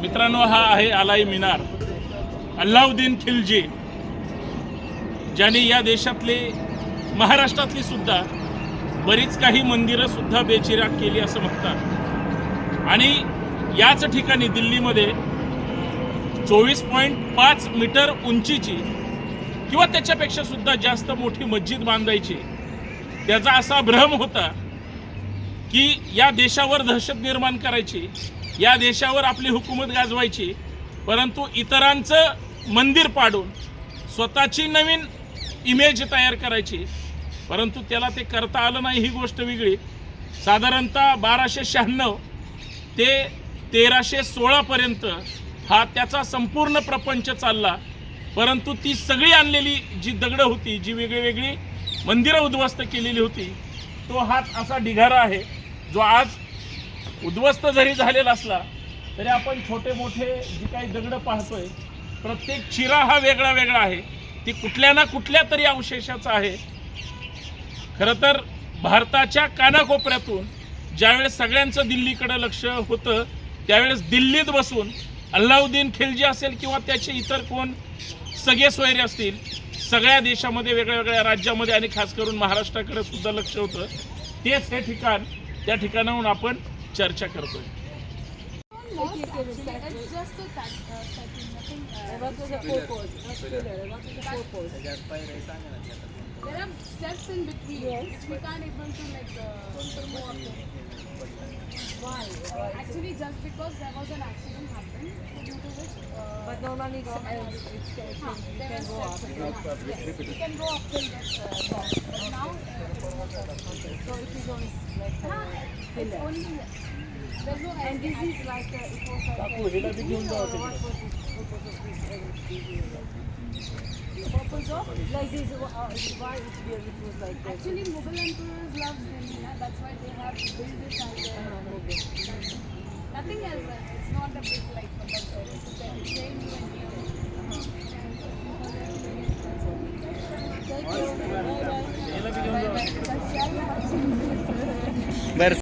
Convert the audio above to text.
मित्रांनो हा आहे अलाई मिनार. अल्लाउद्दीन खिलजी ज्याने या देशातले महाराष्ट्रातली सुद्धा बरीच काही मंदिरं सुद्धा बेचिराग केली असं म्हणतात. आणि याच ठिकाणी दिल्लीमध्ये चोवीस पॉईंट पाच मीटर उंचीची किंवा त्याच्यापेक्षा सुद्धा जास्त मोठी मस्जिद बांधायची त्याचा असा भ्रम होता की या देशावर दहशत निर्माण करायची या देशावर आपली हुकूमत गाजवायची. परंतु इतरांचं मंदिर पाडून स्वतःची नवीन इमेज तयार करायची. परंतु त्याला ते करता आलं नाही ही गोष्ट वेगळी. साधारणतः बाराशे शहाण्णव ते तेराशे सोळापर्यंत हा त्याचा संपूर्ण प्रपंच चालला. परंतु ती सगळी आणलेली जी दगडं होती जी वेगळी वेगळी मंदिरं उद्ध्वस्त केलेली होती तो हाच असा ढिगारा आहे जो आज उद्ध्वस्त जरी झालेला असला तरी आपण छोटे मोठे जी काही दगडं पाहतोय प्रत्येक चिरा हा वेगळा वेगळा आहे. ती कुठल्या ना कुठल्या तरी अवशेषाचा आहे. खरं तर भारताच्या कानाकोपऱ्यातून ज्यावेळेस सगळ्यांचं दिल्लीकडं लक्ष होतं त्यावेळेस दिल्लीत बसून अल्लाउद्दीन खिलजी असेल किंवा त्याचे इतर कोण सगळे सोयरे असतील सगळ्या देशामध्ये वेगळ्या वेगळ्या राज्यामध्ये आणि खास करून महाराष्ट्राकडे सुद्धा लक्ष होतं. तेच हे ठिकाण त्या ठिकाणाहून आपण चर्चा करतोय just uh, nothing, uh, What was is the purpose? There are steps in between which we can't able to like uh, move up there. Why? Actually, just because there was an accident happened, due to which. Uh, But normally it's, uh, it's, it's, it's, huh, you there can were go up. steps. Yes, you can go up till that uh, top. But now, uh, So it is on like uh, it's pillar. only And this is like a, it was like a tree or what was this purpose of this? uh, uh, purpose of. Like this, uh, why it, it was like that? Actually, Mughal emperors loved Delhi, na? that's why they have built this as a. Nothing else. uh, It's not a big like uh, but, uh, it's a train you and Thank you. Bye bye. you. बरं